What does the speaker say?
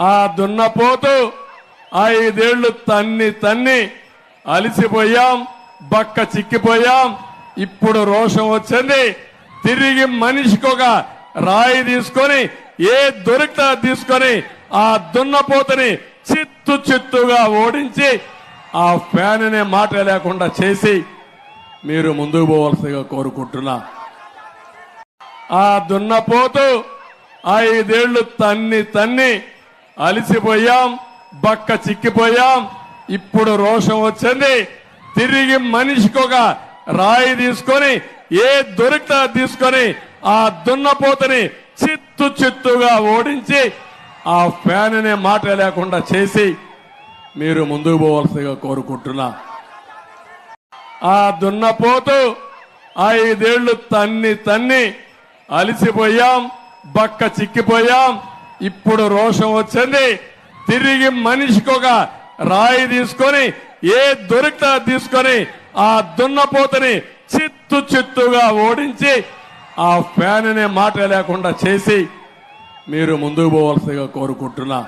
ఆ దున్నపోతు ఐదేళ్ళు తన్ని తన్ని అలిసిపోయాం బక్క చిక్కిపోయాం. ఇప్పుడు రోషం వచ్చింది. తిరిగి మనిషికి ఒక రాయి తీసుకొని ఏ దొరికితే తీసుకొని ఆ దున్నపోతని చిత్తు చిత్తుగా ఓడించి ఆ ఫ్యాన్ అనే మాట లేకుండా చేసి మీరు ముందుకు పోవలసిగా కోరుకుంటున్నా. ఆ దున్నపోతు ఐదేళ్ళు తన్ని తన్ని అలిసిపోయాం బక్క చిక్కిపోయాం ఇప్పుడు రోషం వచ్చింది. తిరిగి మనిషికి ఒక రాయి తీసుకొని ఏ దొరికితే తీసుకొని ఆ దున్నపోతని చిత్తు చిత్తుగా ఓడించి ఆ ఫ్యాన్ అనే మాట లేకుండా చేసి మీరు ముందుకు పోవలసిగా కోరుకుంటున్నా. ఆ దున్నపోతు ఐదేళ్ళు తన్ని తన్ని అలిసిపోయాం బక్క చిక్కిపోయాం ఇప్పుడు రోషం వచ్చింది. తిరిగి మనిషికి ఒక రాయి తీసుకొని ఏ దొరికితే తీసుకొని ఆ దున్నపోతని చిత్తు చిత్తుగా ఓడించి ఆ ఫ్యాన్ మాట లేకుండా చేసి మీరు ముందుకు పోవలసిగా కోరుకుంటున్నా.